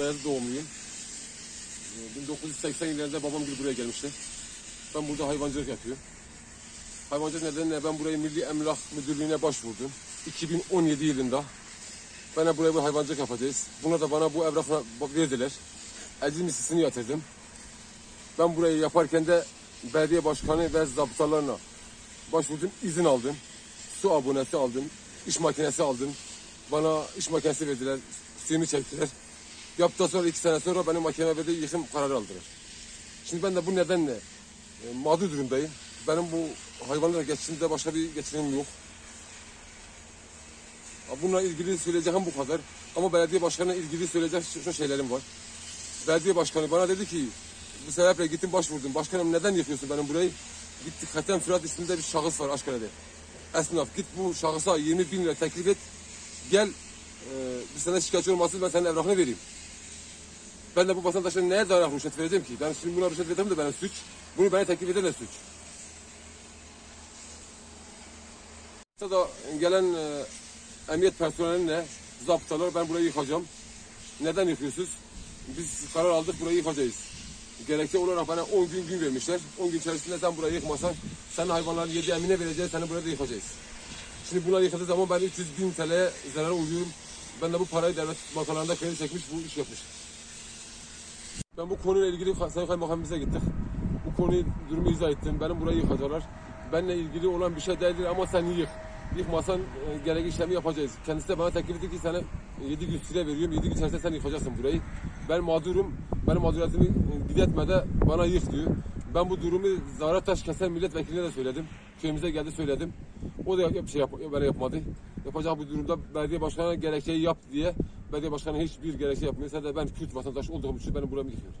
Beyazıt doğumluyum. Ee, 1980 yıllarında babam gibi buraya gelmişti. Ben burada hayvancılık yapıyorum. Hayvancılık nedeniyle ben burayı Milli Emlak Müdürlüğü'ne başvurdum. 2017 yılında. Bana buraya bir hayvancılık yapacağız. Buna da bana bu evrakla verdiler. Ecil mislisini yatırdım. Ben burayı yaparken de belediye başkanı ve zabıtalarına başvurdum, izin aldım. Su abonesi aldım, iş makinesi aldım. Bana iş makinesi verdiler, suyunu çektiler. Yaptıktan sonra iki sene sonra benim mahkeme verdiği yıkım kararı aldılar. Şimdi ben de bu nedenle e, mağdur durumdayım. Benim bu hayvanlara geçişimde başka bir geçirimim yok. Bununla ilgili söyleyeceğim bu kadar. Ama belediye başkanına ilgili söyleyecek şu, şeylerim var. Belediye başkanı bana dedi ki bu sebeple gittim başvurdum. Başkanım neden yıkıyorsun benim burayı? Gittik Hatem Fırat isminde bir şahıs var Aşkale'de. Esnaf git bu şahısa 20 bin lira teklif et. Gel e, bir sana şikayetçi olmasın ben senin evrakını vereyim. Ben de bu vatandaşa neye dayanarak rüşvet vereceğim ki? Ben şimdi buna rüşvet verdim de benim suç. Bunu bana teklif eden de suç. da gelen e, emniyet personeline zaptalar ben burayı yıkacağım. Neden yıkıyorsunuz? Biz karar aldık burayı yıkacağız. Gerekçe olarak bana 10 gün gün vermişler. 10 gün içerisinde sen burayı yıkmasan senin hayvanların yedi emine vereceğiz seni burada yıkacağız. Şimdi bunları yıkadığı zaman ben 300 bin TL'ye zarara uğruyorum. Ben de bu parayı devlet bankalarında kredi çekmiş bu iş yapmış. Ben bu konuyla ilgili Sayın Kaymakamımıza gittik. Bu konuyu durumu izah ettim. Benim burayı yıkacaklar. Benimle ilgili olan bir şey değildir ama sen yık. Yıkmasan e, gerekli işlemi yapacağız. Kendisi de bana teklif etti ki sana 7 gün süre veriyorum. 7 gün içerisinde sen yıkacaksın burayı. Ben mağdurum. Benim mağduriyetimi e, gidetmede bana yık diyor. Ben bu durumu Zahra Taş kesen milletvekiline de söyledim. Köyümüze geldi söyledim. O da bir şey yap, böyle yapmadı. Yapacak bu durumda belediye başkanına gerekçeyi yap diye belediye başkanı hiçbir gerekçe yapmıyor. Sen de ben Kürt vatandaş olduğum için benim buramı yıkıyor.